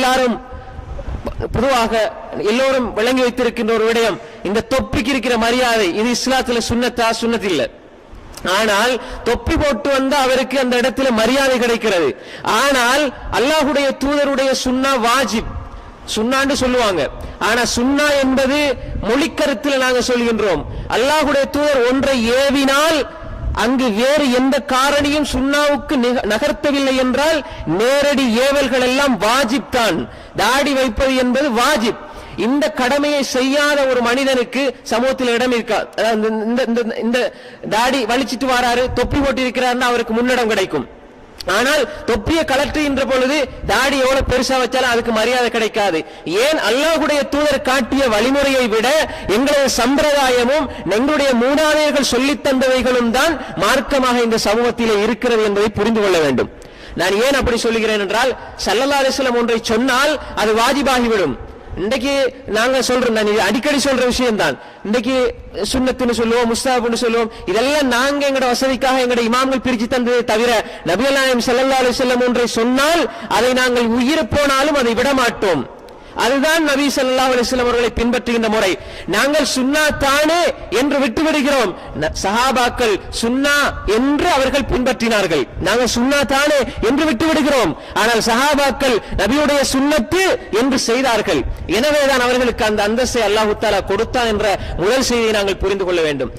எல்லாரும் பொதுவாக எல்லோரும் விளங்கி வைத்திருக்கின்ற ஒரு விடயம் இந்த தொப்பிக்கு இருக்கிற மரியாதை இது இஸ்லாத்துல சுண்ணத்தா சுன்னத்தில்லை ஆனால் தொப்பி போட்டு வந்த அவருக்கு அந்த இடத்துல மரியாதை கிடைக்கிறது. ஆனால் அல்லாஹுடைய தூதருடைய சுண்ணா வாஜிப் சுன்னான்னு சொல்லுவாங்க. ஆனா சுண்ணா என்பது மொழிக்கருத்தில் நாங்கள் சொல்கின்றோம். அல்லாஹுடைய தூதர் ஒன்றை ஏவினால் அங்கு வேறு எந்த காரணியும் சுண்ணாவுக்கு நகர்த்தவில்லை என்றால் நேரடி ஏவல்கள் எல்லாம் வாஜிப் தான் தாடி வைப்பது என்பது வாஜிப் இந்த கடமையை செய்யாத ஒரு மனிதனுக்கு சமூகத்தில் இடம் இருக்கா அதாவது இந்த- இந்த இந்த- இந்த தாடி வலிச்சிட்டு வராரு தொப்பி போட்டிருக்கிறாருன்னா அவருக்கு முன்னிடம் கிடைக்கும் ஆனால் தொப்பியை கலற்றுகின்ற பொழுது தாடி எவ்வளவு பெருசா வச்சாலும் அதுக்கு மரியாதை கிடைக்காது. ஏன் அல்லாஹுடைய தூதர் காட்டிய வழிமுறையை விட எங்களது சம்பிரதாயமும் எங்களுடைய மூதாதையர்கள் சொல்லித் தந்தவைகளும் தான் மார்க்கமாக இந்த சமூகத்திலே இருக்கிறது என்பதை புரிந்து கொள்ள வேண்டும். நான் ஏன் அப்படி சொல்லுகிறேன் என்றால் சல்லல்லா அலிஸ்லம் ஒன்றை சொன்னால் அது வாஜிபாகிவிடும். இன்றைக்கு நாங்க சொல்றோம் நான் இது அடிக்கடி சொல்ற விஷயம் தான் இன்றைக்கு சுண்ணத்துன்னு சொல்லுவோம் முஸ்தாபுன்னு சொல்லுவோம் இதெல்லாம் நாங்க எங்களோட வசதிக்காக எங்களோட இமாம்கள் பிரிச்சு தந்ததை தவிர நபிகள் நாயம் செல்லல்லா அலைஹி ஒன்றை சொன்னால் அதை நாங்கள் உயிர் போனாலும் அதை விட மாட்டோம் அதுதான் நபி ஸல்லல்லாஹு அலிஸ்லாம் அவர்களை பின்பற்றுகின்ற முறை. நாங்கள் சுன்னா தானே என்று விட்டு விடுகிறோம் சஹாபாக்கள் சுன்னா என்று அவர்கள் பின்பற்றினார்கள். நாங்கள் சுன்னா தானே என்று விட்டு விடுகிறோம் ஆனால் சஹாபாக்கள் நபியுடைய சுன்னத்து என்று செய்தார்கள். எனவேதான் அவர்களுக்கு அந்த அந்தஸ்தை அல்லாஹு தாலா கொடுத்தான் என்ற முதல் செய்தியை நாங்கள் புரிந்து கொள்ள வேண்டும்.